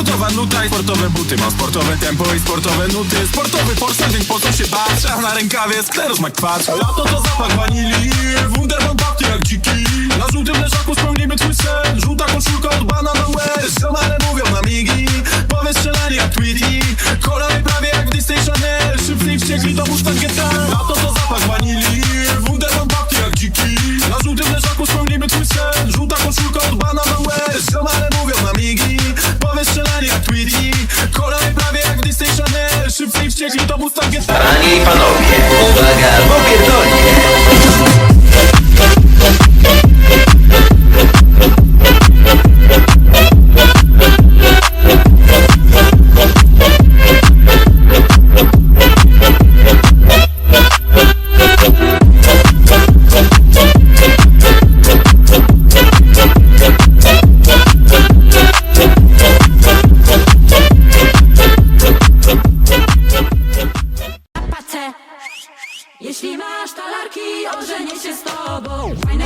Sportowa nuta i sportowe buty. Mam sportowe tempo i sportowe nuty. Sportowy forsat, więc po co się bać? A na rękawie skleroz ma kwacz. Lato to zapach wanilii Wunderman pachnie jak dziki Kolory prawie jak w Disney Channel. Szybciej wściekli to panowie, Jeśli masz talarki, ożenię się z tobą. Fajne